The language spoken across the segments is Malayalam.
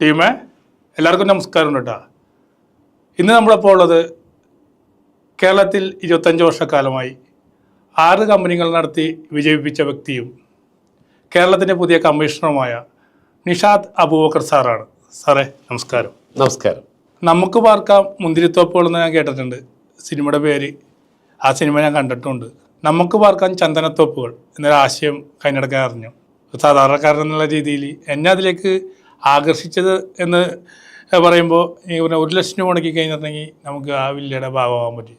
ടീമേ എല്ലാവർക്കും നമസ്കാരം കേട്ടോ ഇന്ന് നമ്മളിപ്പോൾ ഉള്ളത് കേരളത്തിൽ ഇരുപത്തഞ്ച് വർഷക്കാലമായി ആറ് കമ്പനികൾ നടത്തി വിജയിപ്പിച്ച വ്യക്തിയും കേരളത്തിന്റെ പുതിയ കമ്മീഷണറുമായ നിഷാദ് അബൂബക്കർ സാറാണ്. സാറേ നമസ്കാരം. നമസ്കാരം. നമുക്ക് പാർക്കാം മുന്തിരിത്തോപ്പുകൾ എന്ന് ഞാൻ കേട്ടിട്ടുണ്ട്. സിനിമയുടെ പേര് ആ സിനിമ ഞാൻ കണ്ടിട്ടുണ്ട്. നമുക്ക് പാർക്കാൻ ചന്ദനത്തോപ്പുകൾ എന്നൊരാശയം കൈനടക്കാൻ അറിഞ്ഞു. സാധാരണക്കാരൻ എന്നുള്ള രീതിയിൽ എന്നെ അതിലേക്ക് ആകർഷിച്ചത് എന്ന് പറയുമ്പോൾ ഈ പറഞ്ഞ ഒരു ലക്ഷം രൂപ മുടക്കി കഴിഞ്ഞിട്ടുണ്ടെങ്കിൽ നമുക്ക് ആ വില്ലയുടെ ഭാഗമാകാൻ പറ്റി.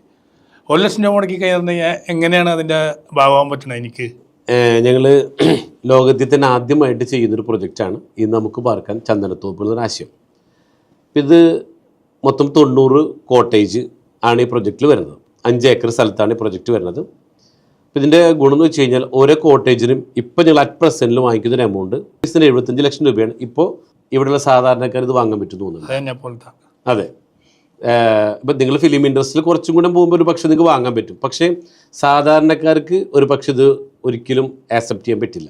ഒരു ലക്ഷം രൂപ മുടക്കി കഴിഞ്ഞിട്ടുണ്ടെങ്കിൽ എങ്ങനെയാണ് അതിന്റെ ഭാഗമാകാൻ പറ്റുന്നത് എനിക്ക്? ഞങ്ങൾ ലോകത്തിൽ തന്നെ ആദ്യമായിട്ട് ചെയ്യുന്നൊരു പ്രൊജക്റ്റാണ് ഇത് നമുക്ക് പാർക്കാൻ ചന്ദനത്തോപ്പ് എന്നൊരു ആശയം. ഇത് മൊത്തം തൊണ്ണൂറ് കോട്ടേജ് ആണ് ഈ പ്രൊജക്റ്റിൽ വരുന്നത്. അഞ്ച് ഏക്കർ സ്ഥലത്താണ് ഈ പ്രൊജക്റ്റ് വരുന്നത്. അപ്പോൾ ഇതിന്റെ ഗുണം എന്ന് വെച്ച് കഴിഞ്ഞാൽ ഓരോ കോട്ടേജിനും ഇപ്പോൾ ഞങ്ങൾ അറ്റ് പ്രസന്റിൽ വാങ്ങിക്കുന്ന ഒരു എമൗണ്ട് എഴുപത്തഞ്ച് ലക്ഷം രൂപയാണ്. ഇപ്പോൾ ഇവിടെയുള്ള സാധാരണക്കാർ ഇത് വാങ്ങാൻ പറ്റും തോന്നുന്നു അത് ഇപ്പം നിങ്ങൾ ഫിലിം ഇൻഡസ്ട്രിയിൽ കുറച്ചും കൂടെ പോകുമ്പോൾ ഒരു പക്ഷേ നിങ്ങൾക്ക് വാങ്ങാൻ പറ്റും. പക്ഷേ സാധാരണക്കാർക്ക് ഒരു പക്ഷേ ഇത് ഒരിക്കലും ആക്സെപ്റ്റ് ചെയ്യാൻ പറ്റില്ല.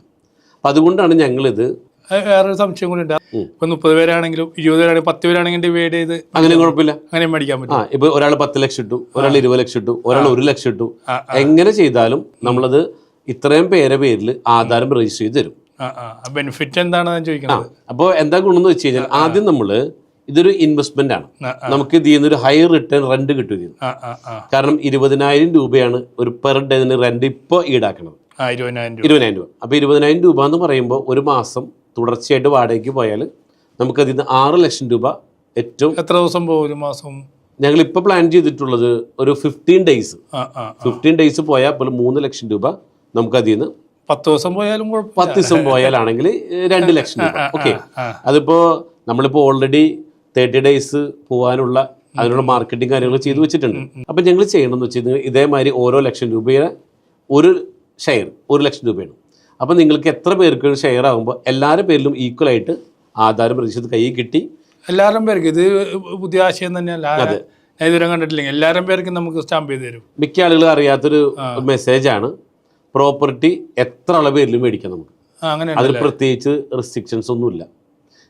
അപ്പം അതുകൊണ്ടാണ് ഞങ്ങളിത് വേറൊരു സംശയം കൂടി ഉണ്ട്. ഇപ്പം മുപ്പത് പേരാണെങ്കിലും ഇരുപത് പേരാണെങ്കിലും പത്ത് പേരാണെങ്കിൽ ഡിവൈഡ് ചെയ്ത് അങ്ങനെ കുഴപ്പമില്ല. അങ്ങനെ മേടിക്കാൻ പറ്റും. ഇപ്പൊ ഒരാൾ പത്ത് ലക്ഷം ഇട്ടു ഒരാൾ ഇരുപത് ലക്ഷം ഇട്ടു ഒരാൾ ഒരു ലക്ഷം ഇട്ടു. എങ്ങനെ ചെയ്താലും നമ്മളത് ഇത്രയും പേരെ പേരിൽ ആധാരം രജിസ്റ്റർ ചെയ്ത് തരും. ബെനിഫിറ്റ് എന്താണെന്ന് ചോദിക്കുന്നത് അപ്പോൾ എന്താ ഗുണം എന്ന് വെച്ച് കഴിഞ്ഞാൽ ആദ്യം നമ്മൾ ഇതൊരു ഇൻവെസ്റ്റ്മെന്റ് ആണ്. നമുക്ക് ഇതിൽ നിന്ന് ഒരു ഹൈ റിട്ടേൺ റെന്റ് കിട്ടും ഇതിന് കാരണം ഇരുപതിനായിരം രൂപയാണ് ഒരു പെർ ഡേ റെന്റ് ഇപ്പോൾ ഈടാക്കുന്നത് ഇരുപതിനായിരം രൂപ. അപ്പോൾ ഇരുപതിനായിരം രൂപ എന്ന് പറയുമ്പോൾ ഒരു മാസം തുടർച്ചയായിട്ട് വാടകയ്ക്ക് പോയാൽ നമുക്ക് അതിൽ നിന്ന് ആറ് ലക്ഷം രൂപ ഏറ്റവും എത്ര ദിവസം പോകും ഒരു മാസം? ഞങ്ങൾ ഇപ്പോൾ പ്ലാൻ ചെയ്തിട്ടുള്ളത് ഒരു ഫിഫ്റ്റീൻ ഡേയ്സ് ഫിഫ്റ്റീൻ ഡേയ്സ് പോയാൽ മൂന്ന് ലക്ഷം രൂപ നമുക്ക് അതിൽ നിന്ന് പത്ത് ദിവസം പോയാലും പത്ത് ദിവസം പോയാലാണെങ്കിൽ രണ്ട് ലക്ഷം രൂപ. ഓക്കെ. അതിപ്പോ നമ്മളിപ്പോ ഓൾറെഡി തേർട്ടി ഡേയ്സ് പോകാനുള്ള അതിനുള്ള മാർക്കറ്റിംഗ് കാര്യങ്ങൾ ചെയ്തു വെച്ചിട്ടുണ്ട്. അപ്പം ഞങ്ങൾ ചെയ്യണമെന്ന് വെച്ചാൽ ഇതേമാതിരി ഓരോ ലക്ഷം രൂപയുടെ ഒരു ഷെയർ ഒരു ലക്ഷം രൂപയാണ്. അപ്പം നിങ്ങൾക്ക് എത്ര പേർക്ക് ഷെയർ ആകുമ്പോൾ എല്ലാവരുടെ പേരിലും ഈക്വൽ ആയിട്ട് ആധാരം പ്രതിഷേധ കൈ കിട്ടി. എല്ലാവരും പേർക്ക് ഇത് പുതിയ ആശയം തന്നെയല്ല. ഇതുവരെ കണ്ടിട്ടില്ലെങ്കിൽ എല്ലാവരും പേർക്കും നമുക്ക് സ്റ്റാമ്പ് ചെയ്ത് തരും. മിക്ക ആളുകൾ അറിയാത്തൊരു മെസ്സേജാണ് പ്രോപ്പർട്ടി എത്ര അളവ് പേരിലും മേടിക്കാം നമുക്ക്? അങ്ങനെ അതിൽ പ്രത്യേകിച്ച് റെസ്ട്രിക്ഷൻസ് ഒന്നുമില്ല.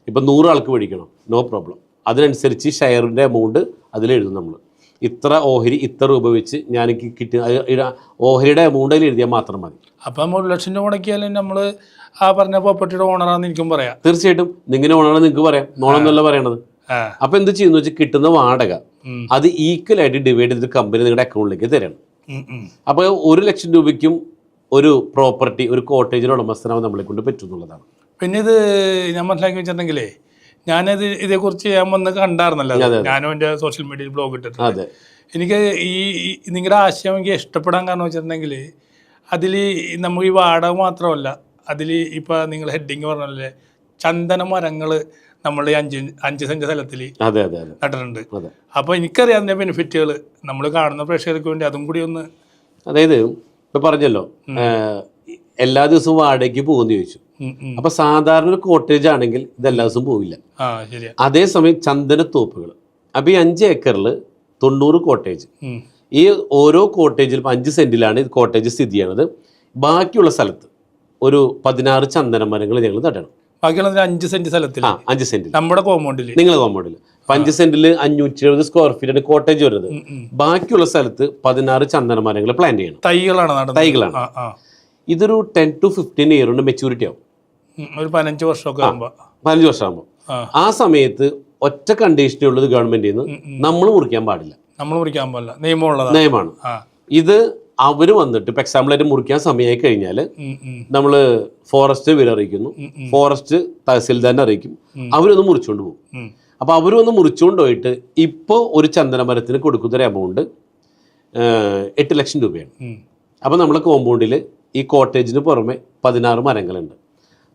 ഇപ്പം നൂറാൾക്ക് മേടിക്കണം നോ പ്രോബ്ലം അതിനനുസരിച്ച് ഷെയറിന്റെ എമൗണ്ട് അതിലെഴുതും നമ്മൾ. ഇത്ര ഓഹരി ഇത്ര രൂപ വെച്ച് ഞാൻ എനിക്ക് കിട്ടിയ ഓഹരിയുടെ എമൗണ്ട് അതിൽ എഴുതിയാൽ മാത്രം മതി. അപ്പം ഒരു ലക്ഷം രൂപ മുടക്കിയാലും നമ്മൾ ആ പറഞ്ഞ പ്രോപ്പർട്ടിയുടെ ഓണറാന്ന് എനിക്കും പറയാം. തീർച്ചയായിട്ടും. നിങ്ങനെ ഓണറാണ് നിങ്ങൾക്ക് പറയാം. നോണെന്നല്ല പറയണത്. അപ്പൊ എന്ത് ചെയ്യുന്നു വെച്ചാൽ കിട്ടുന്ന വാടക അത് ഈക്വൽ ആയിട്ട് ഡിവൈഡ് ചെയ്ത് കമ്പനി നിങ്ങളുടെ അക്കൗണ്ടിലേക്ക് തരണം. ഉം. ഒരു ലക്ഷം രൂപയ്ക്കും ഒരു പ്രോപ്പർട്ടി ഒരു കോട്ടേജിന് ഉടമസ്ഥനാവും നമ്മളെ കൊണ്ട് പറ്റുന്നുള്ളതാണ് പിന്നെ ഇത് ഞാൻ മനസ്സിലാക്കി വെച്ചിട്ടുണ്ടെങ്കിലേ ഞാനത് ഇതേക്കുറിച്ച് ഞാൻ വന്ന് കണ്ടായിരുന്നല്ലോ. ഞാനും എന്റെ സോഷ്യൽ മീഡിയയിൽ ബ്ലോഗ് ഇട്ടിട്ടുണ്ട്. എനിക്ക് ഈ നിങ്ങളുടെ ആശയം എനിക്ക് ഇഷ്ടപ്പെടാൻ കാരണം വെച്ചിട്ടുണ്ടെങ്കിൽ അതിൽ നമുക്ക് ഈ വാടക മാത്രമല്ല അതിൽ ഇപ്പോൾ നിങ്ങൾ ഹെഡിങ് പറഞ്ഞല്ലേ ചന്ദന മരങ്ങൾ നമ്മൾ ഈ അഞ്ച് അഞ്ച് സെന്റ് സ്ഥലത്തിൽ നട്ടിട്ടുണ്ട്. അപ്പോൾ എനിക്കറിയാം അതിന്റെ ബെനിഫിറ്റുകൾ നമ്മൾ കാണുന്ന പ്രേക്ഷകർക്ക് വേണ്ടി അതും കൂടി ഒന്ന് അതായത് ഇപ്പൊ പറഞ്ഞല്ലോ എല്ലാ ദിവസവും വാടകയ്ക്ക് പോകുമെന്ന് ചോദിച്ചു. അപ്പൊ സാധാരണ ഒരു കോട്ടേജ് ആണെങ്കിൽ ഇത് എല്ലാ ദിവസവും പോവില്ല. അതേസമയം ചന്ദനത്തോപ്പുകൾ അപ്പൊ ഈ അഞ്ച് ഏക്കറിൽ തൊണ്ണൂറ് കോട്ടേജ് ഈ ഓരോ കോട്ടേജിലും അഞ്ച് സെന്റിലാണ് കോട്ടേജ് സ്ഥിതി ചെയ്യണത് ബാക്കിയുള്ള സ്ഥലത്ത് ഒരു പതിനാറ് ചന്ദന മരങ്ങൾ ഞങ്ങൾ നടണം. ബാക്കിയുള്ള അഞ്ച് സെന്റ് സ്ഥലത്തിൽ ആ അഞ്ച് സെന്റിൽ നമ്മുടെ കോമ്പൗണ്ടിൽ നിങ്ങൾ കോമ്പൗണ്ടിൽ അഞ്ച് സെന്റിൽ അഞ്ഞൂറ്റി എഴുപത് സ്ക്വയർ ഫീറ്റാണ് കോട്ടേജ് വരുന്നത്. ബാക്കിയുള്ള സ്ഥലത്ത് പതിനാറ് ചന്ദന മരങ്ങൾ പ്ലാന്റ് ചെയ്യണം. തൈകളാണ് തൈകളാണ്. ഇതൊരു ടെൻ ടു ഫിഫ്റ്റീൻ ഇയർ കൊണ്ട് മെച്ചൂരിറ്റി ആവും. ഒരു പതിനഞ്ച് വർഷമൊക്കെ ആകുമ്പോൾ പതിനഞ്ച് വർഷമാകുമ്പോൾ ആ. ആ സമയത്ത് ഒറ്റ കണ്ടീഷനേ ഉള്ളത് ഗവൺമെന്റിൽ നിന്ന് നമ്മൾ മുറിക്കാൻ പാടില്ല. നമ്മൾ മുറിക്കാൻ പാടില്ല. നിയമമുള്ളത് നിയമമാണ്. ഇത് അവർ വന്നിട്ട് ഇപ്പൊ എക്സാമ്പിൾ ആയിട്ട് മുറിക്കാൻ സമയമായി കഴിഞ്ഞാൽ. നമ്മൾ ഫോറസ്റ്റ് വില അറിയിക്കുന്നു. ഫോറസ്റ്റ് തഹസിൽദാറിനെ അറിയിക്കും. അവരൊന്ന് മുറിച്ചുകൊണ്ട് പോകും. അപ്പോൾ അവരൊന്ന് മുറിച്ചുകൊണ്ട് പോയിട്ട് ഇപ്പോൾ ഒരു ചന്ദനമരത്തിന് കൊടുക്കുന്ന ഒരു എമൗണ്ട് എട്ട് ലക്ഷം രൂപയാണ്. അപ്പോൾ നമ്മളെ കോമ്പൗണ്ടിൽ ഈ കോട്ടേജിന് പുറമെ പതിനാറ് മരങ്ങളുണ്ട്.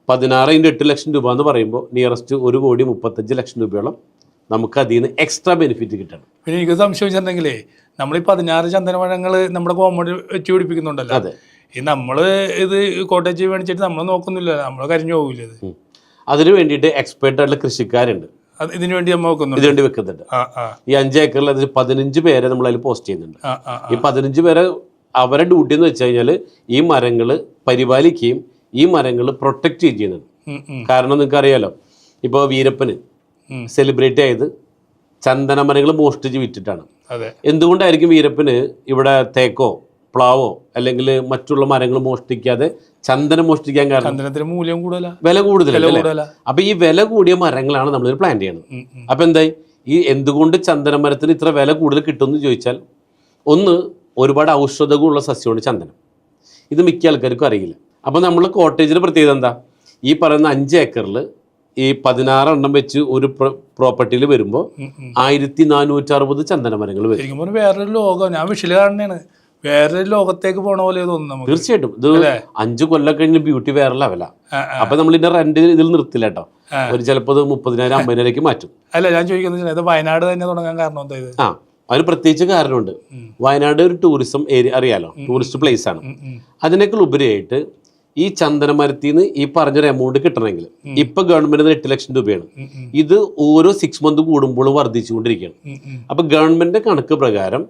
പതിനാറ് ഇന്റു എട്ട് ലക്ഷം രൂപ എന്ന് പറയുമ്പോൾ നിയറസ്റ്റ് ഒരു കോടി മുപ്പത്തഞ്ച് ലക്ഷം രൂപയോളം നമുക്ക് അതിൽ നിന്ന് എക്സ്ട്രാ ബെനിഫിറ്റ് കിട്ടണം. പിന്നെ എനിക്ക് സംശയം സംശയിച്ചിട്ടുണ്ടെങ്കിലേ നമ്മൾ ഈ പതിനാറ് ചന്ദനമഴങ്ങൾ നമ്മുടെ കോമഡി വെച്ച് പിടിപ്പിക്കുന്നുണ്ടല്ലോ. ഈ നമ്മൾ ഇത് കോട്ടേജ് മേടിച്ചിട്ട് നമ്മൾ നോക്കുന്നില്ല നമ്മൾ കരിഞ്ഞു പോകില്ല ഇത്. അതിനു വേണ്ടിയിട്ട് എക്സ്പേർട്ട് ആയിട്ടുള്ള കൃഷിക്കാരുണ്ട്. ഇതിനു വേണ്ടി നമ്മൾ വെക്കുന്നുണ്ട്. ആ ആ. ഈ അഞ്ച് ഏക്കറിൽ അതിൽ പതിനഞ്ച് പേരെ നമ്മൾ അതിൽ പോസ്റ്റ് ചെയ്യുന്നുണ്ട്. ഈ പതിനഞ്ച് പേരെ അവരുടെ ഡ്യൂട്ടി എന്ന് വെച്ച് കഴിഞ്ഞാൽ ഈ മരങ്ങൾ പരിപാലിക്കുകയും ഈ മരങ്ങൾ പ്രൊട്ടക്റ്റ് ചെയ്യുന്നുണ്ട്. കാരണം നിങ്ങൾക്ക് അറിയാലോ ഇപ്പോൾ വീരപ്പന് സെലിബ്രേറ്റ് ആയത് ചന്ദന മരങ്ങൾ മോഷ്ടിച്ച് വിറ്റിട്ടാണ്. എന്തുകൊണ്ടായിരിക്കും വീരപ്പന് ഇവിടെ തേക്കോ പ്ലാവോ അല്ലെങ്കിൽ മറ്റുള്ള മരങ്ങൾ മോഷ്ടിക്കാതെ ചന്ദനം മോഷ്ടിക്കാൻ കാരണം? ചന്ദനത്തിന് മൂല്യം കൂടുതല. വില കൂടുതലല്ലേ? അപ്പൊ ഈ വില കൂടിയ മരങ്ങളാണ് നമ്മൾ പ്ലാന്റ് ചെയ്യുന്നത്. അപ്പൊ എന്തായി? ഈ എന്തുകൊണ്ട് ചന്ദന മരത്തിന് ഇത്ര വില കൂടുതൽ കിട്ടുമെന്ന് ചോദിച്ചാൽ ഒന്ന് ഒരുപാട് ഔഷധ ഗുണമുള്ള സസ്യമാണ് ചന്ദനം. ഇത് മിക്ക ആൾക്കാർക്കും അറിയില്ല. അപ്പോൾ നമ്മൾ കോട്ടേജിന്റെ പ്രത്യേകത എന്താ? ഈ പറയുന്ന അഞ്ച് ഏക്കറിൽ ഈ പതിനാറെണ്ണം വെച്ച് ഒരു പ്രോപ്പർട്ടിയിൽ വരുമ്പോൾ. ആയിരത്തി നാനൂറ്റി അറുപത് ചന്ദന മരങ്ങൾ വരും. വേറൊരു ലോകം. ഞാൻ വിഷൽ കാണുന്നതാണ്. വേറൊരു ലോകത്തേക്ക് പോണ പോലെ തോന്നുന്നു നമുക്ക്. തീർച്ചയായിട്ടും. ഇത് അഞ്ചു കൊല്ലം കഴിഞ്ഞ ബ്യൂട്ടി വേറെ ലെവലാ. അപ്പൊ നമ്മൾ ഇതിന്റെ റെന്റ് ഇതിൽ നിർത്തില്ല കേട്ടോ. ഒരു ചിലപ്പോൾ മുപ്പതിനായിരം അമ്പതിനായിരക്ക് മാറ്റും. അല്ല ഞാൻ ചോദിക്കുന്നത് വയനാട് തന്നെ തുടങ്ങാൻ കാരണം എന്താ ഇത്? ആ. അതിന് പ്രത്യേകിച്ച് കാരണമുണ്ട്. വയനാട് ഒരു ടൂറിസം ഏരിയ അറിയാലോ? ടൂറിസ്റ്റ് പ്ലേസ് ആണ്. അതിനേക്കാൾ ഉപരിയായിട്ട് ഈ ചന്ദനമരത്തിൽ നിന്ന് ഈ പറഞ്ഞൊരു എമൗണ്ട് കിട്ടണമെങ്കിൽ ഇപ്പൊ ഗവൺമെന്റിന് എട്ട് ലക്ഷം രൂപയാണ്. ഇത് ഓരോ സിക്സ് മന്ത് കൂടുമ്പോഴും വർദ്ധിച്ചുകൊണ്ടിരിക്കുകയാണ്. അപ്പൊ ഗവൺമെന്റിന്റെ കണക്ക് പ്രകാരം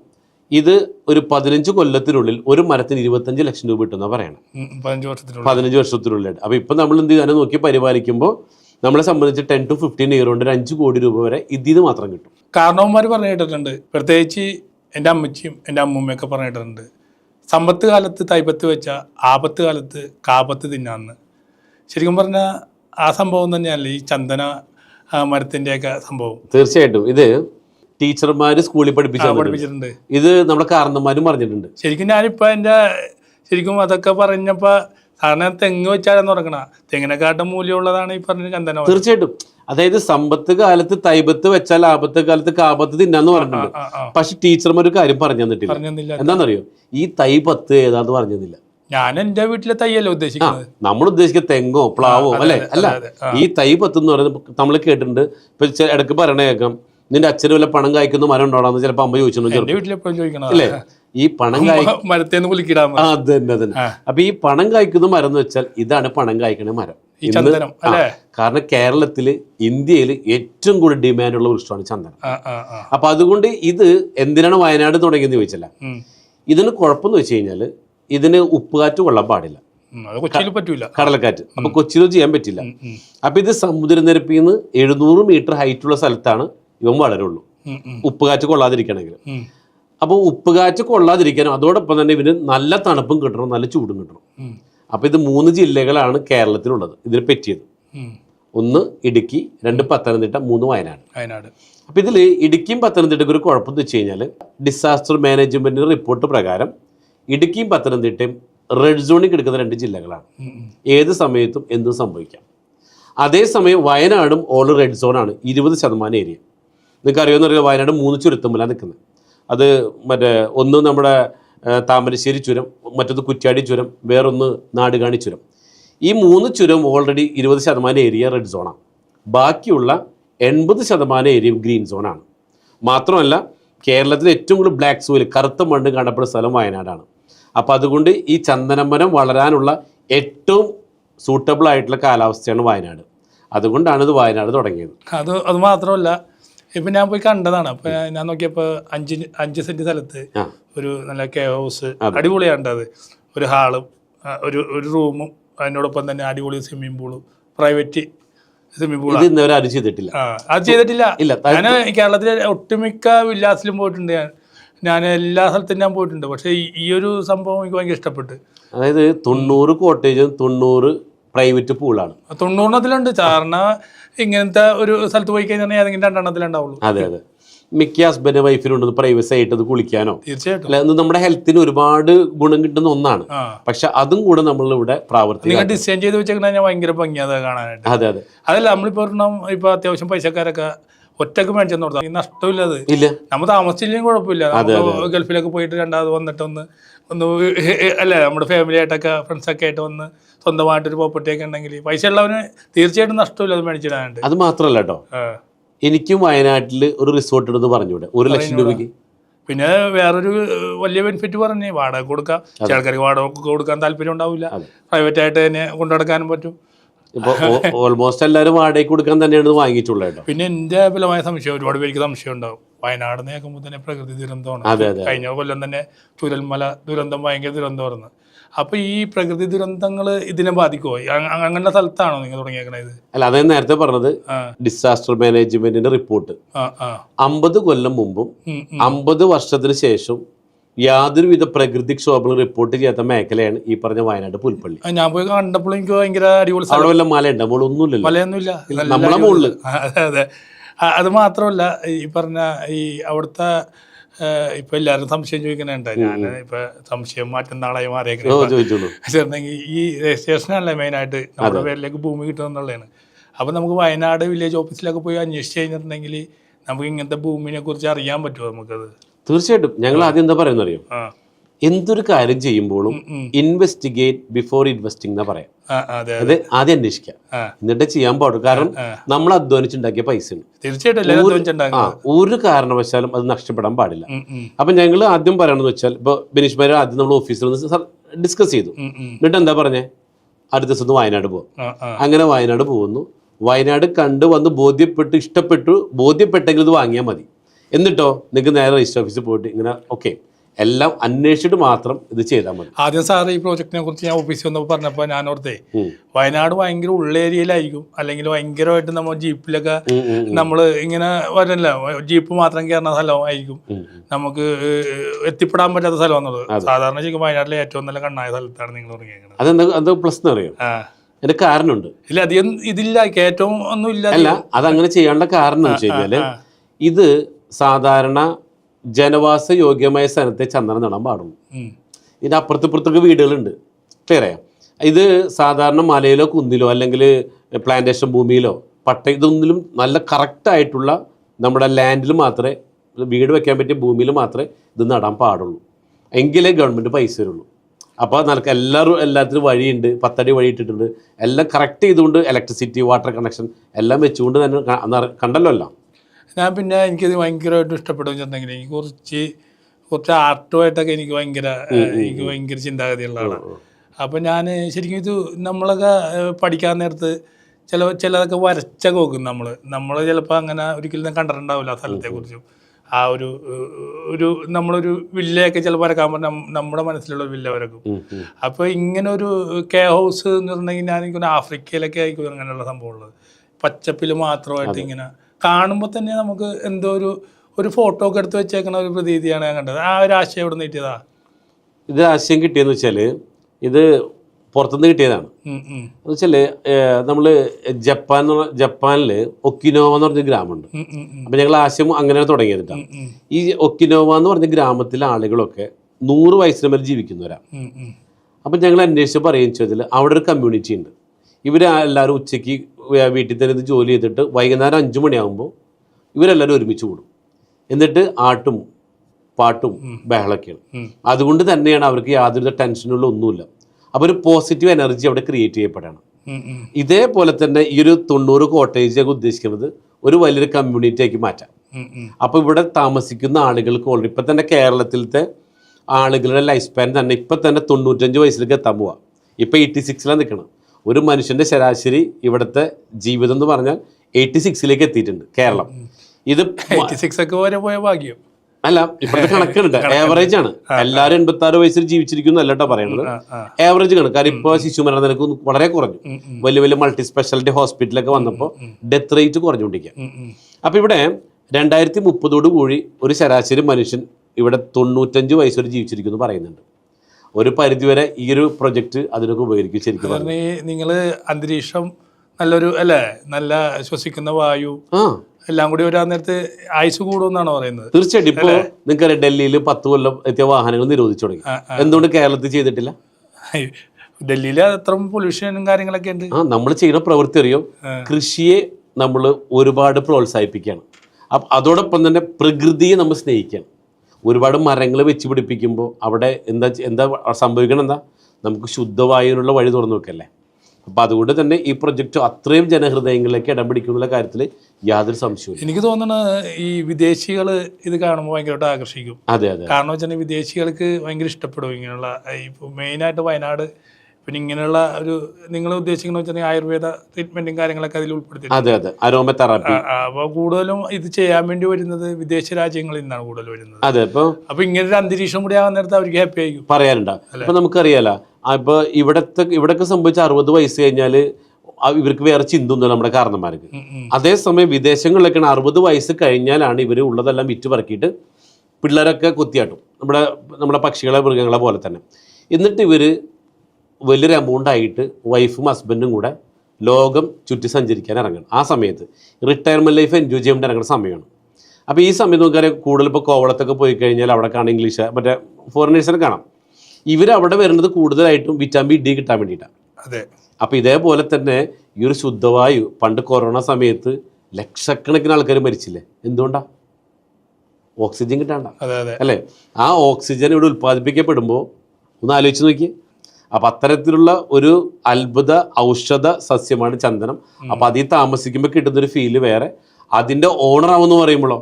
ഇത് ഒരു പതിനഞ്ച് കൊല്ലത്തിനുള്ളിൽ ഒരു മരത്തിന് ഇരുപത്തഞ്ച് ലക്ഷം രൂപ കിട്ടുന്ന പറയണം. പതിനഞ്ച് വർഷത്തിനുള്ളിൽ. അപ്പൊ ഇപ്പൊ നമ്മൾ എന്ത് ചെയ്യാൻ നോക്കി പരിപാലിക്കുമ്പോൾ നമ്മളെ സംബന്ധിച്ച് ടെൻ ടു ഫിഫ്റ്റീൻ ഇയർ കൊണ്ട് ഒരു അഞ്ച് കോടി രൂപ വരെ ഇതിന് മാത്രം കിട്ടും. കാരണവന്മാർ പറഞ്ഞു കേട്ടിട്ടുണ്ട്. പ്രത്യേകിച്ച് എന്റെ അമ്മച്ചിയും എന്റെ അമ്മൂമ്മയൊക്കെ പറഞ്ഞു കേട്ടിട്ടുണ്ട് സമ്പത്ത് കാലത്ത് തൈപ്പത്ത് വെച്ച ആപത്ത് കാലത്ത് കാപത്ത് തിന്നാന്ന്. ശരിക്കും പറഞ്ഞാൽ ആ സംഭവം തന്നെയല്ല ഈ ചന്ദന മരത്തിന്റെയൊക്കെ സംഭവം? തീർച്ചയായിട്ടും. ഇത് ടീച്ചർമാർ സ്കൂളിൽ പഠിപ്പിച്ചിട്ടുണ്ട്. ഇത് നമ്മുടെ കാരണന്മാരും പറഞ്ഞിട്ടുണ്ട്. ശരിക്കും ഞാനിപ്പോൾ എന്റെ ശരിക്കും അതൊക്കെ പറഞ്ഞപ്പോൾ സാധാരണ തെങ്ങ് വെച്ചാലും തുടങ്ങണ തെങ്ങിനെക്കാട്ടും മൂല്യമുള്ളതാണ് ഈ പറഞ്ഞ ചന്ദന തീർച്ചയായിട്ടും. അതായത് സമ്പത്ത് കാലത്ത് തൈബത്ത് വെച്ചാൽ ആപത്ത് കാലത്ത് കാപത്ത് തിന്നാന്ന് പറഞ്ഞിട്ടുണ്ട്. പക്ഷെ ടീച്ചർമാർ ഒരു കാര്യം പറഞ്ഞു തന്നിട്ടില്ല. എന്താണെന്നറിയോ? ഈ തൈ പത്ത് ഏതാന്ന് പറഞ്ഞില്ല ഞാൻ എന്റെ വീട്ടിലെ തൈയല്ല ഉദ്ദേശിക്കുന്നത്. നമ്മൾ ഉദ്ദേശിക്കുന്ന തെങ്ങോ പ്ലാവോ അല്ലെ? അല്ല. ഈ തൈ പത്ത് എന്ന് പറയുന്നത് നമ്മൾ കേട്ടിട്ടുണ്ട്. ഇപ്പൊ ഇടയ്ക്ക് ഇടയ്ക്ക് പറയണ കേൾക്കാം. നിന്റെ അച്ഛന് വല്ല പണം കായ്ക്കുന്ന മരം ഉണ്ടോടാന്ന് ചിലപ്പോ അമ്മ ചോദിച്ചു അല്ലേ ഈ പണം കായ്ക്കുന്ന അതന്നെ അതന്നെ തന്നെ അത് അപ്പൊ ഈ പണം കായ്ക്കുന്ന മരം എന്ന് വെച്ചാൽ ഇതാണ് പണം കായ്ക്കണ മരം. കാരണം കേരളത്തിൽ ഇന്ത്യയിൽ ഏറ്റവും കൂടുതൽ ഡിമാൻഡുള്ള വൃക്ഷമാണ് ചന്ദനം. അപ്പൊ അതുകൊണ്ട് ഇത് എന്തിനാണ് വയനാട് തുടങ്ങിയെന്ന് ചോദിച്ചല്ല. ഇതിന് കുഴപ്പമെന്ന് വെച്ച് കഴിഞ്ഞാൽ ഇതിന് ഉപ്പുകാറ്റ് കൊള്ളാൻ പാടില്ല. കൊച്ചിയിൽ പറ്റൂല. കടലക്കാറ്റ്. അപ്പൊ കൊച്ചിയിലും ചെയ്യാൻ പറ്റില്ല. അപ്പൊ ഇത് സമുദ്രനിരപ്പിൽ നിന്ന് എഴുന്നൂറ് മീറ്റർ ഹൈറ്റ് ഉള്ള സ്ഥലത്താണ് ഇവൻ വളരുള്ളൂ. ഉപ്പുകാറ്റ് കൊള്ളാതിരിക്കണമെങ്കിൽ. അപ്പോൾ ഉപ്പുകാറ്റ് കൊള്ളാതിരിക്കാനും അതോടൊപ്പം തന്നെ ഇവന് നല്ല തണുപ്പും കിട്ടണം നല്ല ചൂടും കിട്ടണം. അപ്പോൾ ഇത് മൂന്ന് ജില്ലകളാണ് കേരളത്തിലുള്ളത് ഇതിന് പറ്റിയത്. ഒന്ന് ഇടുക്കി രണ്ട് പത്തനംതിട്ട മൂന്ന് വയനാട്. വയനാട്. അപ്പോൾ ഇതിൽ ഇടുക്കിയും പത്തനംതിട്ടയ്ക്ക് ഒരു കുഴപ്പമെന്ന് വെച്ച് കഴിഞ്ഞാൽ ഡിസാസ്റ്റർ മാനേജ്മെന്റിന്റെ റിപ്പോർട്ട് പ്രകാരം ഇടുക്കിയും പത്തനംതിട്ടയും റെഡ് സോണിൽ കിടക്കുന്ന രണ്ട് ജില്ലകളാണ്. ഏത് സമയത്തും എന്തും സംഭവിക്കാം. അതേസമയം വയനാടും ഓൾ റെഡ് സോണാണ് ഇരുപത് ശതമാനം ഏരിയ നിങ്ങൾക്ക് അറിയാവുന്ന അറിയാം വയനാട് മൂന്ന് ചുരത്തുമ്പിലാണ് നിൽക്കുന്നത്. അത് മറ്റേ ഒന്ന് നമ്മുടെ താമരശ്ശേരി ചുരം മറ്റൊന്ന് കുറ്റ്യാടി ചുരം വേറൊന്ന് നാടുകാണി ചുരം. ഈ മൂന്ന് ചുരം ഓൾറെഡി ഇരുപത് ശതമാനം ഏരിയ റെഡ് സോണാണ് ബാക്കിയുള്ള എൺപത് ശതമാനം ഏരിയ ഗ്രീൻ സോണാണ് മാത്രമല്ല കേരളത്തിലെ ഏറ്റവും കൂടുതൽ ബ്ലാക്ക് സോയിൽ കറുത്ത മണ്ണ് കാണപ്പെടുന്ന സ്ഥലം വയനാടാണ്. അപ്പോൾ അതുകൊണ്ട് ഈ ചന്ദനമരം വളരാനുള്ള ഏറ്റവും സൂട്ടബിൾ ആയിട്ടുള്ള കാലാവസ്ഥയാണ് വയനാട്. അതുകൊണ്ടാണ് ഇത് വയനാട് തുടങ്ങിയത്. അത് അത് മാത്രമല്ല ഇപ്പം ഞാൻ പോയി കണ്ടതാണ്. അപ്പൊ ഞാൻ നോക്കിയപ്പോ അഞ്ച് അഞ്ച് സെന്റ് സ്ഥലത്ത് ഒരു നല്ല കെ ഹൗസ് അടിപൊളിയാണ് അത്. ഒരു ഹാളും ഒരു ഒരു റൂമും അതിനോടൊപ്പം തന്നെ അടിപൊളി സ്വിമ്മിംഗ് പൂളും പ്രൈവറ്റ് സ്വിമ്മിംഗ് പൂൾ അത് ചെയ്തിട്ടില്ല. അത് ചെയ്തിട്ടില്ല. ഞാൻ കേരളത്തിലെ ഒട്ടുമിക്ക വില്ലാസിലും പോയിട്ടുണ്ട് ഞാൻ. ഞാൻ എല്ലാ സ്ഥലത്തും ഞാൻ പോയിട്ടുണ്ട്. പക്ഷേ ഈ ഒരു സംഭവം എനിക്ക് ഭയങ്കര ഇഷ്ടപ്പെട്ടു. അതായത് തൊണ്ണൂറ് കോട്ടേജും തൊണ്ണൂറ് പ്രൈവറ്റ് പൂളാണ്. തൊണ്ണൂറിനത്തിലുണ്ട് ചാർണ ഇങ്ങനത്തെ ഒരു സ്ഥലത്ത് പോയി കഴിഞ്ഞാൽ ഏതെങ്കിലും രണ്ടെണ്ണത്തിലുണ്ടാവുള്ളൂ അതെ അതെ. മിക്ക ഹസ്ബൻഡ് വൈഫിനുണ്ട് പ്രൈവസി ആയിട്ട് അത് കുളിക്കാനോ? തീർച്ചയായിട്ടും. നമ്മുടെ ഹെൽത്തിന് ഒരുപാട് ഗുണം കിട്ടുന്ന ഒന്നാണ്. പക്ഷെ അതും കൂടെ നമ്മൾ ഇവിടെ നിങ്ങൾ ഡിസൈൻ ചെയ്ത് വെച്ചേക്കണ ഭയങ്കര ഭംഗിയാ കാണാനായിട്ട്. അതെ അതെ. അതല്ല നമ്മളിപ്പോ ഇപ്പൊ അത്യാവശ്യം പൈസക്കാരൊക്കെ ഒറ്റയ്ക്ക് മേടിച്ചെന്ന് കൊടുത്താൽ നഷ്ടമില്ല ഇല്ല. നമ്മൾ താമസിച്ചില്ലെങ്കിൽ കുഴപ്പമില്ല. ഗൾഫിലൊക്കെ പോയിട്ട് രണ്ടാമത് വന്നിട്ട് ഒന്ന് അല്ല നമ്മുടെ ഫാമിലി ആയിട്ടൊക്കെ ഫ്രണ്ട്സൊക്കെ ആയിട്ട് വന്ന് സ്വന്തമായിട്ടൊരു പ്രോപ്പർട്ടി ഒക്കെ ഉണ്ടെങ്കിൽ പൈസ ഉള്ളവന് തീർച്ചയായിട്ടും നഷ്ടമില്ല അത് മേടിച്ചിടാനുണ്ട് അത് മാത്രമല്ല കേട്ടോ. എനിക്കും വയനാട്ടിൽ ഒരു റിസോർട്ട് എടുത്ത് പറഞ്ഞൂടെ ഒരു ലക്ഷം രൂപയ്ക്ക്? പിന്നെ വേറൊരു വലിയ ബെനിഫിറ്റ് പറഞ്ഞു വാടക കൊടുക്കാം. ചിലക്കാർക്ക് വാടക കൊടുക്കാൻ താല്പര്യം ഉണ്ടാവില്ല. പ്രൈവറ്റ് ആയിട്ട് തന്നെ കൊണ്ടുനടക്കാനും പറ്റും. ഓൾമോസ്റ്റ് എല്ലാവരും വാടകയ്ക്ക് കൊടുക്കാൻ തന്നെയാണ് വാങ്ങിയിട്ടുള്ളത് പിന്നെ എന്റെ ബലമായ സംശയം ഒരുപാട് പേർക്ക് സംശയം ഉണ്ടാവും. വയനാട് നേക്കുമ്പോൾ തന്നെ പ്രകൃതി ദുരന്തമാണ്. കഴിഞ്ഞ കൊല്ലം തന്നെ ചുരൽമല ദുരന്തം ഭയങ്കര ദുരന്തമായിരുന്നു. അപ്പൊ ഈ പ്രകൃതി ദുരന്തങ്ങൾ ഇതിനെ ബാധിക്കുമോ അങ്ങനെ സ്ഥലത്താണോ നിങ്ങൾ തുടങ്ങിയേക്കണത്? അല്ല അതേ നേരത്തെ പറഞ്ഞത് ഡിസാസ്റ്റർ മാനേജ്മെന്റിന്റെ റിപ്പോർട്ട് അമ്പത് കൊല്ലം മുമ്പും. അമ്പത് വർഷത്തിന് ശേഷം യാതൊരുവിധ പ്രകൃതിക്ഷോഭങ്ങളും റിപ്പോർട്ട് ചെയ്യാത്ത മേഖലയാണ് ഈ പറഞ്ഞ വയനാട് പുൽപ്പള്ളി. ഞാൻ പോയി കണ്ടപ്പോൾ എനിക്ക് ഭയങ്കര അടിപൊളി അവിടെ വല്ല മല ഉണ്ട് നമ്മൾ മലയൊന്നുമില്ല. നമ്മളെ മുകളിൽ അതെ മാത്രമല്ല ഈ പറഞ്ഞ ഈ അവിടുത്തെ ഇപ്പൊ എല്ലാവരും സംശയം ചോദിക്കുന്നുണ്ട്. ഞാൻ ഇപ്പൊ സംശയം മാറ്റുന്ന ആളായി മാറിയേക്കുന്നത് ഈ ആയിട്ട് മെയിനായിട്ട് നമ്മുടെ പേരിലേക്ക് ഭൂമി കിട്ടുന്നുള്ളതാണ് അപ്പോൾ നമുക്ക് വയനാട് വില്ലേജ് ഓഫീസിലൊക്കെ പോയി അന്വേഷിച്ച് കഴിഞ്ഞിട്ടുണ്ടെങ്കിൽ നമുക്ക് ഇങ്ങനത്തെ ഭൂമിനെ കുറിച്ച് അറിയാൻ പറ്റുമോ നമുക്കത്? തീർച്ചയായിട്ടും. ഞങ്ങൾ ആദ്യം എന്താ പറയുന്നറിയോ? എന്തൊരു കാര്യം ചെയ്യുമ്പോഴും ഇൻവെസ്റ്റിഗേറ്റ് ബിഫോർ ഇൻവെസ്റ്റിംഗ് എന്നാ പറയാം. അതെ ആദ്യം അന്വേഷിക്കാം. എന്നിട്ട് ചെയ്യാൻ പാടും കാരണം നമ്മൾ അധ്വാനിച്ചുണ്ടാക്കിയ പൈസയാണ്. തീർച്ചയായിട്ടും ഒരു കാരണവശാലും അത് നഷ്ടപ്പെടാൻ പാടില്ല. അപ്പൊ ഞങ്ങൾ ആദ്യം പറയണമെന്ന് വെച്ചാൽ ഇപ്പൊ ബിനീഷ് ആദ്യം നമ്മൾ ഓഫീസിൽ നിന്ന് ഡിസ്കസ് ചെയ്തു. എന്നിട്ട് എന്താ പറഞ്ഞേ? അടുത്ത ദിവസം വയനാട് പോകും അങ്ങനെ വയനാട് പോകുന്നു. വയനാട് കണ്ട് വന്ന് ബോധ്യപ്പെട്ട് ഇഷ്ടപ്പെട്ടു ബോധ്യപ്പെട്ടെങ്കിൽ ഇത് വാങ്ങിയാൽ മതി. എന്നിട്ടോ നിങ്ങൾക്ക് നേരെ രജിസ്റ്റർ ഓഫീസിൽ പോയിട്ട് ഇങ്ങനെ ഓക്കെ എല്ലാം അന്വേഷിച്ചിട്ട് മാത്രം ഇത് ചെയ്താൽ മതി. ആദ്യം സാർ ഈ പ്രോജക്റ്റിനെ കുറിച്ച് ഞാൻ ഓഫീസിൽ വന്നപ്പോൾ പറഞ്ഞപ്പോൾ ഞാൻ ഓർത്തേ. വയനാട് ഭയങ്കര ഉള്ളേരിയയിലായിരിക്കും അല്ലെങ്കിൽ ഭയങ്കരമായിട്ട് നമ്മൾ ജീപ്പിലൊക്കെ. നമ്മൾ ഇങ്ങനെ വരല്ല ജീപ്പ് മാത്രം കയറുന്ന സ്ഥലമായിരിക്കും. നമുക്ക് എത്തിപ്പെടാൻ പറ്റാത്ത സ്ഥലം സാധാരണ ശരിക്കും വയനാട്ടിലെ ഏറ്റവും നല്ല കണ്ണായ സ്ഥലത്താണ് നിങ്ങൾ തുടങ്ങിയേക്കുന്നത് അതെന്താ എന്താ പ്ലസ് അറിയാം? അതിന്റെ കാരണമുണ്ട്. ഇല്ല അധികം ഇതില്ല ഏറ്റവും ഒന്നും ഇല്ല അല്ല അങ്ങനെ ചെയ്യാനുള്ള കാരണം എന്ന് വെച്ച് കഴിഞ്ഞാൽ ഇത് സാധാരണ ജനവാസ യോഗ്യമായ സ്ഥലത്തെ ചന്ദനം നടാൻ പാടുള്ളൂ. ഇതിന്റെ അപ്പുറത്തിപ്പുറത്തൊക്കെ വീടുകളുണ്ട്. ക്ലിയർ ഇത് സാധാരണ മലയിലോ കുന്നിലോ അല്ലെങ്കിൽ പ്ലാന്റേഷൻ ഭൂമിയിലോ പട്ട ഇതൊന്നിലും നല്ല കറക്റ്റായിട്ടുള്ള നമ്മുടെ ലാൻഡിൽ മാത്രമേ വീട് വെക്കാൻ പറ്റിയ ഭൂമിയിൽ മാത്രമേ ഇത് നടാൻ പാടുള്ളൂ. എങ്കിലേ ഗവൺമെന്റ് പൈസ തരുള്ളൂ അപ്പോൾ നമുക്ക് എല്ലാവരും എല്ലാത്തിനും വഴിയുണ്ട്. പത്തടി വഴി ഇട്ടിട്ടുണ്ട്. എല്ലാം കറക്റ്റ് ചെയ്തുകൊണ്ട് ഇലക്ട്രിസിറ്റി വാട്ടർ കണക്ഷൻ എല്ലാം വെച്ചുകൊണ്ട് തന്നെ കണ്ടല്ലോ എല്ലാം. ഞാൻ പിന്നെ എനിക്കത് ഭയങ്കരമായിട്ട് ഇഷ്ടപ്പെടും വെച്ചിട്ടുണ്ടെങ്കിൽ എനിക്ക് കുറച്ച് കുറച്ച് ആർട്ടുമായിട്ടൊക്കെ എനിക്ക് ഭയങ്കര എനിക്ക് ഭയങ്കര ചിന്താഗതിയുള്ള ആളാണ് അപ്പം ഞാൻ ശരിക്കും ഇത് നമ്മളൊക്കെ പഠിക്കാൻ നേരത്ത് ചില ചിലതൊക്കെ വരച്ചൊക്കെ നോക്കും നമ്മൾ നമ്മൾ ചിലപ്പോൾ അങ്ങനെ ഒരിക്കലും കണ്ടിട്ടുണ്ടാവില്ല ആ സ്ഥലത്തെക്കുറിച്ചും ആ ഒരു ഒരു നമ്മളൊരു വില്ലയൊക്കെ ചിലപ്പോൾ വരക്കാൻ പറഞ്ഞാൽ നമ്മുടെ മനസ്സിലുള്ള വില്ല വരക്കും. അപ്പോൾ ഇങ്ങനെ ഒരു കെ ഹൗസ് എന്ന് പറഞ്ഞിട്ടുണ്ടെങ്കിൽ ഞാൻ ആഫ്രിക്കയിലൊക്കെ ആയിരിക്കും അങ്ങനെയുള്ള സംഭവമുള്ളത്. പച്ചപ്പിൽ മാത്രമായിട്ട് ഇങ്ങനെ കാണുമ്പോൾ തന്നെ നമുക്ക് എന്തോ ഒരു ഒരു ഫോട്ടോ ഒക്കെ എടുത്ത് വെച്ചേക്കുന്ന ഒരു പ്രതീതിയാണ് ഞാൻ കണ്ടത്. ആ ഒരു ആശയം എവിടെ നിന്ന് കിട്ടിയതാ? ഇത് ആശയം കിട്ടിയെന്ന് വെച്ചാൽ ഇത് പുറത്തുനിന്ന് കിട്ടിയതാണ്. എന്ന് വെച്ചാൽ നമ്മൾ ജപ്പാൻ ജപ്പാനിൽ ഒക്കിനോവ എന്ന് പറഞ്ഞ ഗ്രാമമുണ്ട്. അപ്പം ഞങ്ങൾ ആശയം അങ്ങനെ തുടങ്ങിയത് ട്ടോ. ഉം, ഉം, ഈ ഒക്കിനോവ എന്ന് പറഞ്ഞ ഗ്രാമത്തിലെ ആളുകളൊക്കെ നൂറ് വയസ്സിന് മേലെ ഉം. അപ്പം ഞങ്ങൾ അന്വേഷിച്ചപ്പോൾ അറിയിച്ചതിൽ അവിടെ ഒരു കമ്മ്യൂണിറ്റി ഉണ്ട്. ഇവർ എല്ലാവരും ഉച്ചയ്ക്ക് വീട്ടിൽ തന്നെ ഇത് ജോലി ചെയ്തിട്ട് വൈകുന്നേരം അഞ്ച് മണിയാകുമ്പോൾ ഇവരെല്ലാവരും ഒരുമിച്ച് കൂടും. എന്നിട്ട് ആട്ടും പാട്ടും ബഹളൊക്കെയാണ്. അതുകൊണ്ട് തന്നെയാണ് അവർക്ക് യാതൊരു ടെൻഷനുള്ള ഒന്നുമില്ല. അപ്പോൾ ഒരു പോസിറ്റീവ് എനർജി അവിടെ ക്രിയേറ്റ് ചെയ്യപ്പെടണം. ഇതേപോലെ തന്നെ ഈ ഒരു തൊണ്ണൂറ് കോട്ടേജ് ഒക്കെ ഉദ്ദേശിക്കുന്നത് ഒരു വലിയൊരു കമ്മ്യൂണിറ്റി ആക്കി മാറ്റാം. അപ്പോൾ ഇവിടെ താമസിക്കുന്ന ആളുകൾക്ക് ഓൾറെഡി ഇപ്പം തന്നെ കേരളത്തിലത്തെ ആളുകളുടെ ലൈഫ് സ്പാൻ തന്നെ ഇപ്പം തന്നെ തൊണ്ണൂറ്റഞ്ച് വയസ്സിലേക്ക് എത്താൻ പോവാം. ഇപ്പം എയ്റ്റി സിക്സിലാണ് നിൽക്കണം ഒരു മനുഷ്യന്റെ ശരാശരി ഇവിടുത്തെ ജീവിതം എന്ന് പറഞ്ഞാൽ എയ്റ്റി സിക്സിലേക്ക് എത്തിയിട്ടുണ്ട് കേരളം. ഇത് 86 ഒക്കെ വരെ പോയ ഭാഗ്യം. അല്ല ഇപ്പോഴത്തെ കണക്കുണ്ട്. ആവറേജ് ആണ്. എല്ലാവരും എൺപത്തി ആറ് വയസ്സിൽ ജീവിച്ചിരിക്കുന്നു അല്ല കേട്ടോ പറയുന്നത്. ആവറേജ് കണക്ക്. കാരണം ഇപ്പോൾ ശിശുമരണ നിരക്ക് വളരെ കുറഞ്ഞു. വലിയ വലിയ മൾട്ടി സ്പെഷ്യാലിറ്റി ഹോസ്പിറ്റലൊക്കെ വന്നപ്പോൾ ഡെത്ത് റേറ്റ് കുറഞ്ഞുകൊണ്ടിരിക്കുക. അപ്പോൾ ഇവിടെ രണ്ടായിരത്തി മുപ്പതോടു കൂടി ഒരു ശരാശരി മനുഷ്യൻ ഇവിടെ തൊണ്ണൂറ്റഞ്ച് വയസ്സ് വരെ ജീവിച്ചിരിക്കുന്നു പറയുന്നുണ്ട്. ഒരു പരിധിവരെ ഈ ഒരു പ്രൊജക്റ്റ് അതിനൊക്കെ ഉപകരിക്കും ശരിക്കും. കാരണം അന്തരീക്ഷം നല്ലൊരു അല്ലേ? നല്ല ശ്വസിക്കുന്ന വായു എല്ലാം കൂടി ഒരു നേരത്ത് ആയുസ് കൂടുമെന്നാണ് പറയുന്നത്. തീർച്ചയായിട്ടും. ഇപ്പോൾ നിങ്ങൾക്കറിയാം ഡൽഹിയിൽ പത്ത് കൊല്ലം എത്തിയ വാഹനങ്ങൾ നിരോധിച്ചു തുടങ്ങി. എന്തുകൊണ്ട് കേരളത്തിൽ ചെയ്തിട്ടില്ല? ഡൽഹിയിൽ അത്ര പൊല്യൂഷനും കാര്യങ്ങളൊക്കെ ഉണ്ട്. ആ നമ്മൾ ചെയ്യുന്ന പ്രവൃത്തി അറിയോ? കൃഷിയെ നമ്മൾ ഒരുപാട് പ്രോത്സാഹിപ്പിക്കുകയാണ്. അപ്പം അതോടൊപ്പം തന്നെ പ്രകൃതിയെ നമ്മൾ സ്നേഹിക്കുകയാണ്. ഒരുപാട് മരങ്ങൾ വെച്ച് പിടിപ്പിക്കുമ്പോൾ അവിടെ എന്താ എന്താ സംഭവിക്കണം എന്താ? നമുക്ക് ശുദ്ധവായുവിനുള്ള വഴി തുറന്നു വെക്കല്ലേ? അപ്പം അതുകൊണ്ട് തന്നെ ഈ പ്രൊജക്റ്റ് അത്രയും ജനഹൃദയങ്ങളിലേക്ക് ഇടം പിടിക്കുന്നുള്ള കാര്യത്തിൽ യാതൊരു സംശയവും എനിക്ക് തോന്നുന്നത് ഈ വിദേശികൾ ഇത് കാണുമ്പോൾ ഭയങ്കരമായിട്ട് ആകർഷിക്കും. അതെ അതെ. കാരണം വെച്ചാൽ വിദേശികൾക്ക് ഭയങ്കര ഇഷ്ടപ്പെടും ഇങ്ങനെയുള്ള ഇപ്പോൾ മെയിനായിട്ട് വയനാട് പിന്നെ ഇങ്ങനെയുള്ള ഒരു നിങ്ങൾ ഉദ്ദേശിക്കുന്ന വെച്ചാൽ ആയുർവേദ ട്രീറ്റ്മെന്റും കാര്യങ്ങളൊക്കെ അതിൽ ഉൾപ്പെടുത്തി അതെ അതെ. അപ്പോൾ കൂടുതലും ഇത് ചെയ്യാൻ വേണ്ടി വരുന്നത് വിദേശ രാജ്യങ്ങളിൽ നിന്നാണ് കൂടുതൽ വരുന്നത്. അതെ ഇപ്പോൾ അപ്പോൾ ഇങ്ങനെ ഒരു അന്തരീക്ഷം കൂടി ആവാൻ നേരത്തെ അവർക്ക് ഹാപ്പി ആയിരിക്കും. പറയാനുണ്ട്? അപ്പോൾ നമുക്കറിയാലോ അപ്പോൾ ഇവിടത്തെ ഇവിടൊക്കെ സംഭവിച്ച അറുപത് വയസ്സ് കഴിഞ്ഞാൽ ഇവർക്ക് വേറെ ചിന്തൊന്നുമില്ല നമ്മുടെ കാരണന്മാർക്ക്. അതേസമയം വിദേശങ്ങളിലൊക്കെയാണ് അറുപത് വയസ്സ് കഴിഞ്ഞാലാണ് ഇവർ ഉള്ളതെല്ലാം വിറ്റ് പറക്കിയിട്ട് പിള്ളേരൊക്കെ കുത്തിയാട്ടും. നമ്മുടെ നമ്മുടെ പക്ഷികളെ മൃഗങ്ങളെ പോലെ തന്നെ. എന്നിട്ട് ഇവർ വലിയൊരു എമൗണ്ട് ആയിട്ട് വൈഫും ഹസ്ബൻഡും കൂടെ ലോകം ചുറ്റി സഞ്ചരിക്കാൻ ഇറങ്ങണം. ആ സമയത്ത് റിട്ടയർമെന്റ് ലൈഫ് എൻജോയ് ചെയ്യാൻ വേണ്ടി ഇറങ്ങുന്ന സമയമാണ്. അപ്പോൾ ഈ സമയത്ത് നോക്കിയാൽ കൂടുതൽ ഇപ്പോൾ കോവളത്തൊക്കെ പോയി കഴിഞ്ഞാൽ അവിടെ കാണാം ഇംഗ്ലീഷ് മറ്റേ ഫോറിനേഴ്സിനെ കാണാം. ഇവർ അവിടെ വരുന്നത് കൂടുതലായിട്ടും വിറ്റാമിൻ ഡി കിട്ടാൻ വേണ്ടിയിട്ടാണ് അതെ. അപ്പോൾ ഇതേപോലെ തന്നെ ഈ ഒരു ശുദ്ധവായു പണ്ട് കൊറോണ സമയത്ത് ലക്ഷക്കണക്കിന് ആൾക്കാർ മരിച്ചില്ലേ? എന്തുകൊണ്ടാണ് ഓക്സിജൻ കിട്ടാണ്ട. അല്ലേ? ആ ഓക്സിജൻ ഇവിടെ ഉൽപ്പാദിപ്പിക്കപ്പെടുമ്പോൾ ഒന്ന് ആലോചിച്ച് നോക്കി അപ്പം അത്തരത്തിലുള്ള ഒരു അത്ഭുത ഔഷധ സസ്യമാണ് ചന്ദനം. അപ്പം അതിൽ താമസിക്കുമ്പോൾ കിട്ടുന്നൊരു ഫീൽ വേറെ. അതിന്റെ ഓണർ ആവുമെന്ന് പറയുമ്പോഴോ?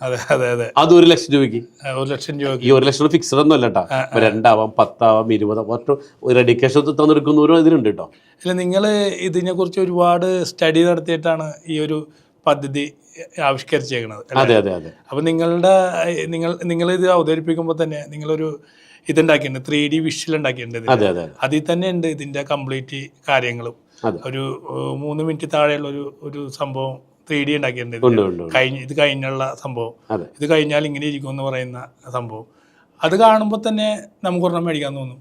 അതെ അതെ അതെ. അത് ഒരു ലക്ഷം രൂപയ്ക്ക്. ഒരു ലക്ഷം രൂപ ഈ ഒരു ലക്ഷം ഫിക്സഡ് ഒന്നും അല്ല കേട്ടോ രണ്ടാവാം പത്താവാം ഇരുപതാം ഒറ്റ ഒരു ഡെഡിക്കേഷൻ തന്നെടുക്കുന്നവരും ഇതിലുണ്ട് കേട്ടോ അല്ല നിങ്ങൾ ഇതിനെക്കുറിച്ച് ഒരുപാട് സ്റ്റഡി നടത്തിയിട്ടാണ് ഈ ഒരു പദ്ധതി ആവിഷ്കരിച്ചേക്കുന്നത്? അതെ അതെ അതെ. അപ്പോൾ നിങ്ങളുടെ നിങ്ങൾ നിങ്ങൾ ഇത് അവതരിപ്പിക്കുമ്പോൾ തന്നെ നിങ്ങളൊരു ഇതുണ്ടാക്കിയിട്ടുണ്ട്. ത്രീ ഡി വിഷ്വൽ ഉണ്ടാക്കിയിട്ടുണ്ട് അതിൽ തന്നെ ഉണ്ട് ഇതിന്റെ കംപ്ലീറ്റ് കാര്യങ്ങളും. ഒരു മൂന്ന് മിനിറ്റ് താഴെയുള്ള ഒരു ഒരു സംഭവം ത്രീ ഡി ഉണ്ടാക്കിയിട്ടുണ്ട്. കഴിഞ്ഞ് ഇത് കഴിഞ്ഞുള്ള സംഭവം. ഇത് കഴിഞ്ഞാൽ ഇങ്ങനെ ഇരിക്കും എന്ന് പറയുന്ന സംഭവം. അത് കാണുമ്പോൾ തന്നെ നമുക്ക് ഒരെണ്ണം മേടിക്കാൻ തോന്നും.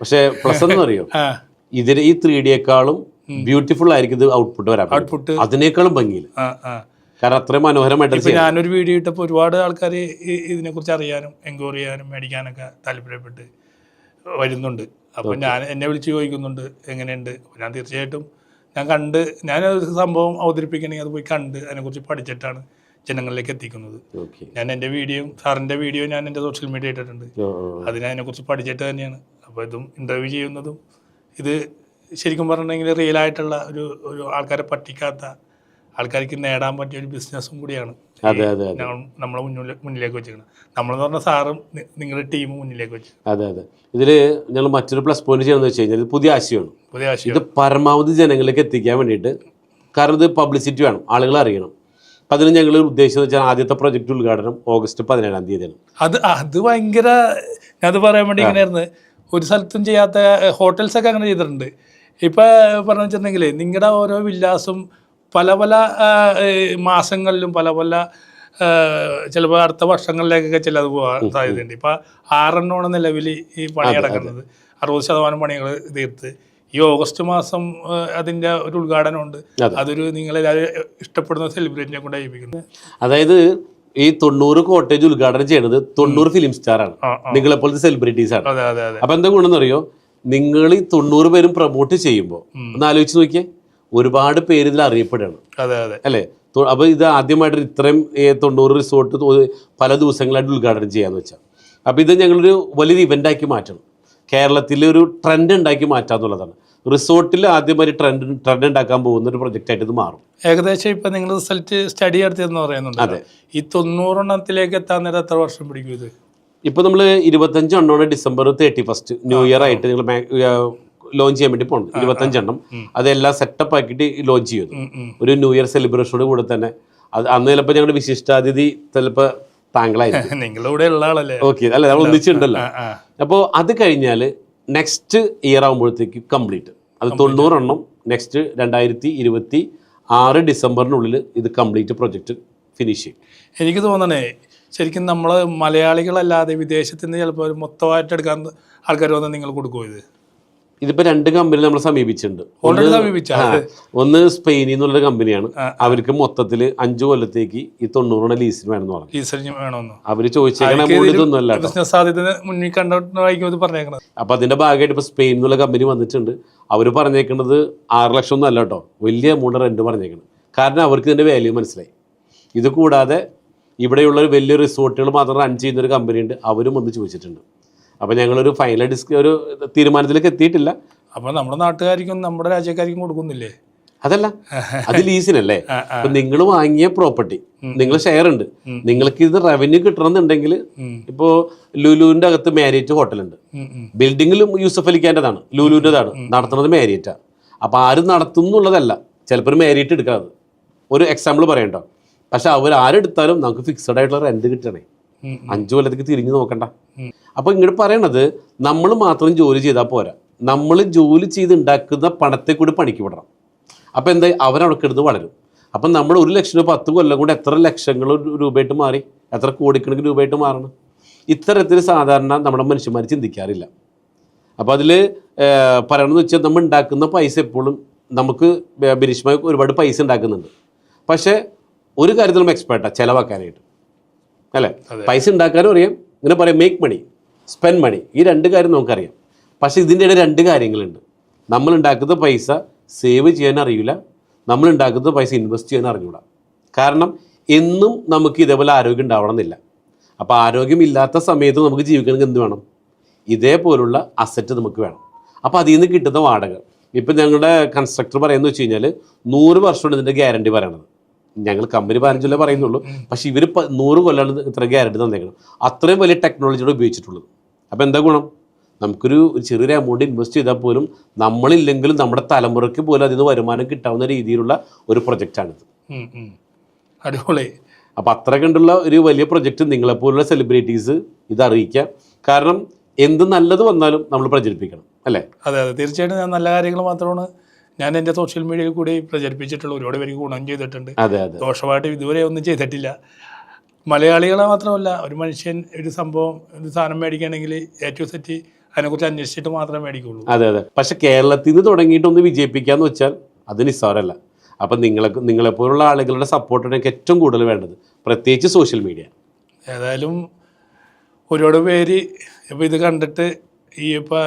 പക്ഷേ പ്ലസ് എന്ന് അറിയോ ആ. ഇതിന് ഈ ത്രീ ഡിയേക്കാളും ബ്യൂട്ടിഫുൾ ആയിരിക്കും ഇത് ഔട്ട്പുട്ട് വരാം ഔട്ട്പുട്ട് അതിനേക്കാളും ഭംഗിയില്ല കാരണം അത്രയും മനോഹരമായിട്ട് ഞാനൊരു വീഡിയോ ഇട്ടപ്പോൾ ഒരുപാട് ആൾക്കാർ ഇതിനെക്കുറിച്ച് അറിയാനും എൻക്വയറി ചെയ്യാനും മേടിക്കാനൊക്കെ താല്പര്യപ്പെട്ട് വരുന്നുണ്ട്. അപ്പോൾ ഞാൻ എന്നെ വിളിച്ച് ചോദിക്കുന്നുണ്ട് എങ്ങനെയുണ്ട്? ഞാൻ തീർച്ചയായിട്ടും ഞാൻ കണ്ട് ഞാൻ സംഭവം അവതരിപ്പിക്കണമെങ്കിൽ അത് പോയി കണ്ട് അതിനെക്കുറിച്ച് പഠിച്ചിട്ടാണ് ജനങ്ങളിലേക്ക് എത്തിക്കുന്നത്. ഞാൻ എന്റെ വീഡിയോയും സാറിന്റെ വീഡിയോ ഞാൻ എന്റെ സോഷ്യൽ മീഡിയ ഇട്ടിട്ടുണ്ട്. അതിനെ അതിനെക്കുറിച്ച് പഠിച്ചിട്ട് തന്നെയാണ്. അപ്പോൾ ഇതും ഇന്റർവ്യൂ ചെയ്യുന്നതും ഇത് ശരിക്കും പറഞ്ഞിട്ടുണ്ടെങ്കിൽ റിയൽ ആയിട്ടുള്ള ഒരു ഒരു ആൾക്കാരെ പറ്റിക്കാത്ത ആൾക്കാർക്ക് നേടാൻ പറ്റിയ ഒരു ബിസിനസ്സും കൂടിയാണ്. നമ്മളെ മുന്നിൽ മുന്നിലേക്ക് വെച്ചിരിക്കുന്നത്. നമ്മളെന്ന് പറഞ്ഞ സാറും നിങ്ങളുടെ ടീമും മുന്നിലേക്ക് വെച്ചു അതെ അതെ. ഇതിൽ ഞങ്ങൾ മറ്റൊരു പ്ലസ് പോയിന്റ് ചെയ്യണമെന്ന് വെച്ച് കഴിഞ്ഞാൽ ഇത് പുതിയ ആശയമാണ്. പുതിയ ആശയം. ഇത് പരമാവധി ജനങ്ങളിലേക്ക് എത്തിക്കാൻ വേണ്ടിയിട്ട് കാരണം ഇത് പബ്ലിസിറ്റി വേണം. ആളുകൾ അറിയണം. അപ്പം അതിന് ഞങ്ങൾ ഉദ്ദേശിച്ചത് വെച്ചാൽ ആദ്യത്തെ പ്രൊജക്ട് ഉദ്ഘാടനം ഓഗസ്റ്റ് പതിനേഴാം തീയതിയാണ്. അത് അത് ഭയങ്കര അത് പറയാൻ വേണ്ടി ഇങ്ങനെയായിരുന്നു. ഒരു സ്ഥലത്തും ചെയ്യാത്ത ഹോട്ടൽസ് ഒക്കെ അങ്ങനെ ചെയ്തിട്ടുണ്ട്. ഇപ്പൊ പറഞ്ഞു വെച്ചിട്ടുണ്ടെങ്കിൽ നിങ്ങളുടെ ഓരോ വില്ലാസും പല പല മാസങ്ങളിലും പല പല ചിലപ്പോൾ അടുത്ത വർഷങ്ങളിലേക്കൊക്കെ ചിലത് പോകാൻ സാധ്യതയുണ്ട് ഇപ്പം ആറെണ്ണമാണ് നിലവിൽ ഈ പണി നടക്കുന്നത്. അറുപത് ശതമാനം പണികൾ തീർത്ത്. ഈ ഓഗസ്റ്റ് മാസം അതിന്റെ ഒരു ഉദ്ഘാടനമുണ്ട്. ഉണ്ട് അതൊരു നിങ്ങളെല്ലാവരും ഇഷ്ടപ്പെടുന്ന സെലിബ്രിറ്റിനെ കൊണ്ട് ഏൽപ്പിക്കുന്നത് അതായത് ഈ തൊണ്ണൂറ് കോട്ടേജ് ഉദ്ഘാടനം ചെയ്യുന്നത് തൊണ്ണൂറ് ഫിലിം സ്റ്റാറാണ്. ആണ് നിങ്ങളെ നിങ്ങളെപ്പോലത്തെ സെലിബ്രിറ്റീസ് ആണ്. അപ്പൊ എന്താ ഗുണമെന്നറിയോ? നിങ്ങൾ ഈ തൊണ്ണൂറ് പേരും പ്രൊമോട്ട് ചെയ്യുമ്പോൾ ഒന്ന് ആലോചിച്ച് നോക്കിയേ. ഒരുപാട് പേര് ഇതിൽ അറിയപ്പെടുകയാണ്. അതെ അതെ. അല്ലേ? അപ്പോൾ അപ്പൊ ഇത് ആദ്യമായിട്ട് ഇത്രയും തൊണ്ണൂറ് റിസോർട്ട് പല ദിവസങ്ങളായിട്ട് ഉദ്ഘാടനം ചെയ്യാന്ന് വെച്ചാൽ അപ്പോൾ ഇത് ഞങ്ങളൊരു വലിയൊരു ഇവന്റ് ആക്കി മാറ്റണം. കേരളത്തിലെ ഒരു ട്രെൻഡ് ഉണ്ടാക്കി മാറ്റാന്നുള്ളതാണ് റിസോർട്ടിൽ ആദ്യമായി ട്രെൻഡ് ട്രെൻഡ് ഉണ്ടാക്കാൻ പോകുന്ന ഒരു പ്രൊജക്റ്റ് ആയിട്ട് ഇത് മാറും. ഏകദേശം ഇപ്പൊ നിങ്ങൾ റിസൾട്ട് സ്റ്റഡി നടത്തിയെന്ന് പറയുന്നുണ്ട് അതെ. ഈ തൊണ്ണൂറെണ്ണത്തിലേക്ക് എത്താൻ നേരം എത്ര വർഷം പിടിക്കും ഇത്? ഇപ്പൊ നമ്മൾ ഇരുപത്തഞ്ച് എണ്ണമാണ് December thirty first new year ആയിട്ട് നിങ്ങൾ ലോഞ്ച് ചെയ്യാൻ വേണ്ടി പോകുന്നത് ഇരുപത്തഞ്ചെണ്ണം. അതെല്ലാം സെറ്റപ്പ് ആക്കിയിട്ട് ലോഞ്ച് ഉം. ഒരു ന്യൂ ഇയർ സെലിബ്രേഷനോട് കൂടെ തന്നെ. അത് അന്ന് ചിലപ്പോൾ ഞങ്ങളുടെ വിശിഷ്ടാതിഥി ചിലപ്പോൾ താങ്കളായിരിക്കും. നിങ്ങളിവിടെ ഉള്ള ആളല്ലേ? ഓക്കെ അല്ല നമ്മൾ ഒന്നിച്ചിട്ടുണ്ടല്ലോ. അപ്പോൾ അത് കഴിഞ്ഞാൽ നെക്സ്റ്റ് ഇയർ ആകുമ്പോഴത്തേക്ക് കംപ്ലീറ്റ് അത് തൊണ്ണൂറെണ്ണം നെക്സ്റ്റ് രണ്ടായിരത്തി ഇരുപത്തി ആറ് ഡിസംബറിനുള്ളിൽ ഇത് കംപ്ലീറ്റ് പ്രൊജക്റ്റ് ഫിനിഷ് ചെയ്യും. എനിക്ക് തോന്നണേ ശരിക്കും നമ്മൾ മലയാളികളല്ലാതെ വിദേശത്ത് നിന്ന് ചിലപ്പോൾ മൊത്തമായിട്ട് എടുക്കാൻ ആൾക്കാർ വന്ന് നിങ്ങൾ കൊടുക്കുമോ ഇത്? ഇതിപ്പോ രണ്ട് കമ്പനി നമ്മൾ സമീപിച്ചിട്ടുണ്ട്. ഒന്ന് സ്പെയിനിൽ നിന്നുള്ള കമ്പനിയാണ്. അവർക്ക് മൊത്തത്തിൽ അഞ്ചു കൊല്ലത്തേക്ക് ഈ തൊണ്ണൂറെണ്ണം ലീസിന് വേണമെന്ന് പറഞ്ഞു. വേണമെന്ന്. അവർ ചോദിച്ചേക്കണ എമൗണ്ട് ഇതൊന്നും ബിസിനസ് സാധ്യത മുന്നിൽ പറഞ്ഞേക്കണത്. അപ്പൊ അതിന്റെ ഭാഗമായിട്ട് ഇപ്പൊ സ്പെയിനിൽ നിന്നുള്ള കമ്പനി വന്നിട്ടുണ്ട്. അവർ പറഞ്ഞേക്കുന്നത് ആറ് ലക്ഷം ഒന്നും അല്ല കേട്ടോ. വലിയ എമൗണ്ട് റെന്റ് പറഞ്ഞേക്കുന്നത് കാരണം അവർക്ക് ഇതിന്റെ വാല്യൂ മനസ്സിലായി. ഇത് കൂടാതെ ഇവിടെയുള്ള ഒരു വലിയ റിസോർട്ടുകൾ മാത്രം റൺ ചെയ്യുന്ന ഒരു കമ്പനി ഉണ്ട്. അവരും വന്ന് ചോദിച്ചിട്ടുണ്ട്. അപ്പൊ ഞങ്ങളൊരു ഫൈനൽ ഡിസ്ക് ഒരു തീരുമാനത്തിലേക്ക് എത്തിയിട്ടില്ല. അപ്പോൾ നമ്മുടെ നാട്ടുകാർക്കും നമ്മുടെ രാജ്യക്കാർക്കും കൊടുക്കുന്നില്ലേ? അതല്ല അത് ലീസിനല്ലേ. അപ്പൊ നിങ്ങൾ വാങ്ങിയ പ്രോപ്പർട്ടി നിങ്ങൾ ഷെയർ ഉണ്ട്. നിങ്ങൾക്ക് ഇത് റവന്യൂ കിട്ടണമെന്നുണ്ടെങ്കിൽ ഇപ്പോ ലുലുവിന്റെ അകത്ത് മാരിയറ്റ് ഹോട്ടലുണ്ട്. ബിൽഡിങ്ങിലും യൂസഫ് അലിക്കാന്റെതാണ് ലുലുവിന്റെതാണ് നടത്തുന്നത് മാരിയറ്റാ അപ്പൊ ആരും നടത്തുന്നുള്ളതല്ല ചിലപ്പോൾ ഒരു മാരിയറ്റ് എടുക്കാതെ ഒരു എക്സാമ്പിൾ പറയണ്ടോ. പക്ഷെ അവർ ആരെടുത്താലും നമുക്ക് ഫിക്സഡ് ആയിട്ടുള്ള റെന്റ് കിട്ടണേ. അഞ്ചു കൊല്ലത്തേക്ക് തിരിഞ്ഞു നോക്കണ്ട. അപ്പോൾ അപ്പൊ ഇങ്ങോട്ട് പറയണത് നമ്മൾ മാത്രം ജോലി ചെയ്താൽ പോരാ. നമ്മൾ ജോലി ചെയ്ത് ഉണ്ടാക്കുന്ന പണത്തെ കൂടി പണിക്ക് വിടണം. അപ്പോൾ എന്താ അവരവിടെ കിടന്ന് വളരും. അപ്പം നമ്മൾ ഒരു ലക്ഷം രൂപ പത്ത് കൊല്ലം കൊണ്ട് എത്ര ലക്ഷങ്ങൾ രൂപയായിട്ട് മാറി? എത്ര കോടിക്കണക്കിന് രൂപയായിട്ട് മാറണം? ഇത്തരത്തിൽ സാധാരണ നമ്മുടെ മനുഷ്യന്മാർ ചിന്തിക്കാറില്ല. അപ്പോൾ അതിൽ പറയണമെന്ന് വെച്ചാൽ നമ്മൾ ഉണ്ടാക്കുന്ന പൈസ എപ്പോഴും നമുക്ക് ബിരിഷ്മായി ഒരുപാട് പൈസ ഉണ്ടാക്കുന്നുണ്ട് പക്ഷേ ഒരു കാര്യത്തിൽ നമ്മൾ എക്സ്പേർട്ടാണ് ചിലവാക്കാനായിട്ട്. അല്ലേ? പൈസ ഉണ്ടാക്കാനും അറിയാം. ഇങ്ങനെ പറയാം മേക്ക് മണി സ്പെൻഡ് മണി ഈ രണ്ട് കാര്യം നമുക്കറിയാം. പക്ഷേ ഇതിന്റെ ഇടയിൽ രണ്ട് കാര്യങ്ങളുണ്ട്. നമ്മൾ ഉണ്ടാക്കുന്ന പൈസ സേവ് ചെയ്യാൻ അറിയില്ല. നമ്മൾ ഉണ്ടാക്കുന്ന പൈസ ഇൻവെസ്റ്റ് ചെയ്യാൻ അറിഞ്ഞൂടാ. കാരണം എന്നും നമുക്ക് ഇതേപോലെ ആരോഗ്യം ഉണ്ടാവണമെന്നില്ല. അപ്പോൾ ആരോഗ്യമില്ലാത്ത സമയത്ത് നമുക്ക് ജീവിക്കണമെങ്കിൽ എന്ത് വേണം? ഇതേപോലുള്ള അസറ്റ് നമുക്ക് വേണം. അപ്പോൾ അതിൽ നിന്ന് കിട്ടുന്ന വാടക. ഇപ്പം ഞങ്ങളുടെ കൺസ്ട്രക്ടർ പറയുന്നത് വെച്ച് കഴിഞ്ഞാൽ നൂറ് വർഷമാണ് ഇതിന്റെ ഗ്യാരണ്ടി പറയണത്. ഞങ്ങൾ കമ്പനി പതിനഞ്ചല്ലേ പറയുന്നുള്ളൂ. പക്ഷേ ഇവർ നൂറ് കൊല്ലാണ് ഇത്ര ഗ്യാരണ്ടി തന്നേക്കണം. അത്രയും വലിയ ടെക്നോളജിയോട് ഉപയോഗിച്ചിട്ടുള്ളത്. അപ്പോൾ എന്താ ഗുണം? നമുക്കൊരു ഒരു ചെറിയൊരു എമൗണ്ട് ഇൻവെസ്റ്റ് ചെയ്താൽ പോലും നമ്മളില്ലെങ്കിലും നമ്മുടെ തലമുറയ്ക്ക് പോലും അതിൽ നിന്ന് വരുമാനം കിട്ടാവുന്ന രീതിയിലുള്ള ഒരു പ്രൊജക്റ്റാണിത്. അടിപൊളി. അപ്പം അത്ര കണ്ടുള്ള ഒരു വലിയ പ്രൊജക്റ്റ് നിങ്ങളെപ്പോലുള്ള സെലിബ്രിറ്റീസ് ഇത് അറിയിക്കാം കാരണം എന്ത് നല്ലത് വന്നാലും നമ്മൾ പ്രചരിപ്പിക്കണം അല്ലേ? അതെ അതെ. തീർച്ചയായിട്ടും ഞാൻ നല്ല കാര്യങ്ങൾ മാത്രമാണ് ഞാൻ എന്റെ സോഷ്യൽ മീഡിയയിൽ കൂടി പ്രചരിപ്പിച്ചിട്ടുള്ള ഒരുപാട് പേർക്ക് ഗുണം ചെയ്തിട്ടുണ്ട്. ദോഷമായിട്ട് ഇതുവരെ ഒന്നും ചെയ്തിട്ടില്ല. മലയാളികളെ മാത്രമല്ല ഒരു മനുഷ്യൻ ഒരു സംഭവം ഒരു സാധനം മേടിക്കുകയാണെങ്കിൽ ഏറ്റവും സെറ്റ് അതിനെക്കുറിച്ച് അന്വേഷിച്ചിട്ട് മാത്രമേ മേടിക്കുള്ളൂ അതെ അതെ. പക്ഷെ കേരളത്തിൽ നിന്ന് തുടങ്ങിയിട്ട് ഒന്ന് വിജയിപ്പിക്കാന്ന് വെച്ചാൽ അത് നിസ്സാരമല്ല. അപ്പം നിങ്ങളെ നിങ്ങളെപ്പോലുള്ള ആളുകളുടെ സപ്പോർട്ടാണ് എനിക്ക് ഏറ്റവും കൂടുതൽ വേണ്ടത്. പ്രത്യേകിച്ച് സോഷ്യൽ മീഡിയ ഏതായാലും ഒരുപാട് പേര് ഇപ്പോൾ ഇത് കണ്ടിട്ട് ഈ ഇപ്പോൾ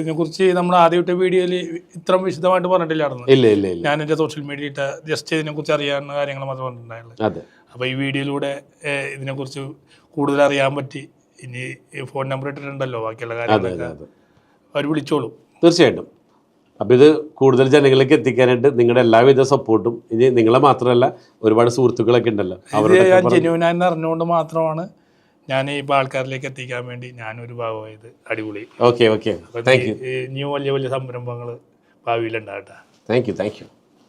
ഇതിനെക്കുറിച്ച് നമ്മൾ ആദ്യത്തെ വീഡിയോയിൽ ഇത്ര വിശദമായിട്ട് പറഞ്ഞിട്ടില്ലായിരുന്നു ഇല്ല ഇല്ല ഇല്ല. ഞാൻ എന്റെ സോഷ്യൽ മീഡിയ ഇട്ട ജസ്റ്റ് ഇതിനെക്കുറിച്ച് അറിയാവുന്ന കാര്യങ്ങൾ മാത്രം പറഞ്ഞിട്ടുണ്ടായുള്ളൂ. അപ്പോൾ ഈ വീഡിയോയിലൂടെ ഇതിനെക്കുറിച്ച് കൂടുതൽ അറിയാൻ പറ്റി ഇനി ഫോൺ നമ്പർ ഇട്ടിട്ടുണ്ടല്ലോ ബാക്കിയുള്ള കാര്യങ്ങളൊക്കെ. അവർ വിളിച്ചോളൂ. തീർച്ചയായിട്ടും. അപ്പോൾ ഇത് കൂടുതൽ ജനങ്ങളിലേക്ക് എത്തിക്കാനായിട്ട് നിങ്ങളുടെ എല്ലാവിധ സപ്പോർട്ടും ഇനി നിങ്ങളെ മാത്രമല്ല ഒരുപാട് സുഹൃത്തുക്കളൊക്കെ ഉണ്ടല്ലോ. അവരുടെ അറിഞ്ഞുകൊണ്ട് മാത്രമാണ് ഞാൻ ഇപ്പൊ ആൾക്കാരിലേക്ക് എത്തിക്കാൻ വേണ്ടി ഞാനൊരു ഭാഗമായത് അടിപൊളി. ഓക്കെ ഓക്കെ ന്യൂ വലിയ വലിയ സംരംഭങ്ങൾ ഭാവിയിലുണ്ടാകട്ടെ. Thank you thank you